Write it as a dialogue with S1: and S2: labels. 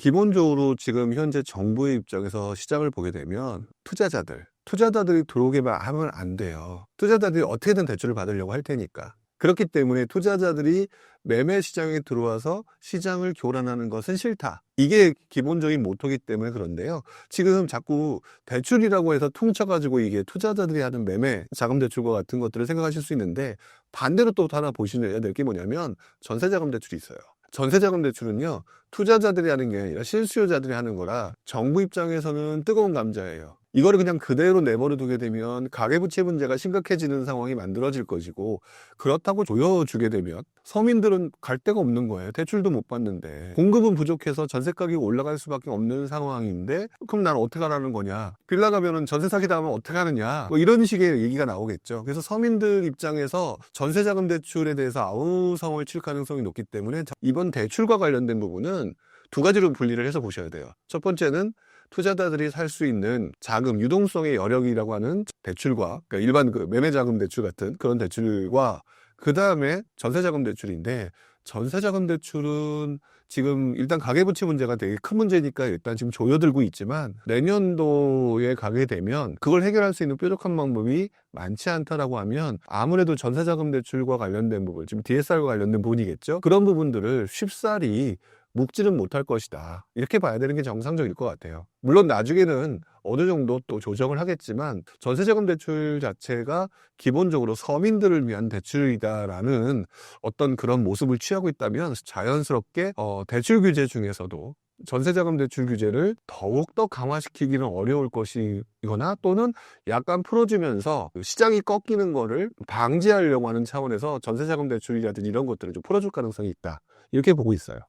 S1: 기본적으로 지금 현재 정부의 입장에서 시장을 보게 되면 투자자들, 투자자들이 들어오게만 하면 안 돼요. 투자자들이 어떻게든 대출을 받으려고 할 테니까. 그렇기 때문에 투자자들이 매매 시장에 들어와서 시장을 교란하는 것은 싫다. 이게 기본적인 모토기 때문에 그런데요. 지금 자꾸 대출이라고 해서 퉁쳐가지고 이게 투자자들이 하는 매매, 자금 대출과 같은 것들을 생각하실 수 있는데 반대로 또 하나 될게 뭐냐면 전세 자금 대출이 있어요. 전세자금 대출은요, 투자자들이 하는 게 아니라 실수요자들이 하는 거라 정부 입장에서는 뜨거운 감자예요. 이거를 그냥 그대로 내버려 두게 되면 가계부채 문제가 심각해지는 상황이 만들어질 것이고 그렇다고 조여주게 되면 서민들은 갈 데가 없는 거예요. 대출도 못 받는데 공급은 부족해서 전세 가격이 올라갈 수밖에 없는 상황인데 그럼 난 어떻게 하라는 거냐? 빌라 가면은 전세 사기 당하면 어떻게 하느냐? 뭐 이런 식의 얘기가 나오겠죠. 그래서 서민들 입장에서 전세 자금 대출에 대해서 아우성을 칠 가능성이 높기 때문에 이번 대출과 관련된 부분은 두 가지로 분리를 해서 보셔야 돼요. 첫 번째는 투자자들이 살 수 있는 자금, 유동성의 여력이라고 하는 대출과, 그러니까 일반 그 매매 자금 대출 같은 그런 대출과, 그 다음에 전세 자금 대출인데, 전세 자금 대출은 지금 일단 가계부채 문제가 되게 큰 문제니까 일단 지금 조여들고 있지만, 내년도에 가게 되면 그걸 해결할 수 있는 뾰족한 방법이 많지 않다라고 하면, 아무래도 전세자금 대출과 관련된 부분, 지금 DSR과 관련된 부분이겠죠? 그런 부분들을 쉽사리 묵지는 못할 것이다. 이렇게 봐야 되는 게 정상적일 것 같아요. 물론 나중에는 어느 정도 또 조정을 하겠지만 전세자금 대출 자체가 기본적으로 서민들을 위한 대출이다라는 어떤 그런 모습을 취하고 있다면 자연스럽게 어, 대출 규제 중에서도 전세자금 대출 규제를 더욱더 강화시키기는 어려울 것이거나 또는 약간 풀어주면서 시장이 꺾이는 거를 방지하려고 하는 차원에서 전세자금 대출이라든지 이런 것들을 좀 풀어줄 가능성이 있다. 이렇게 보고 있어요.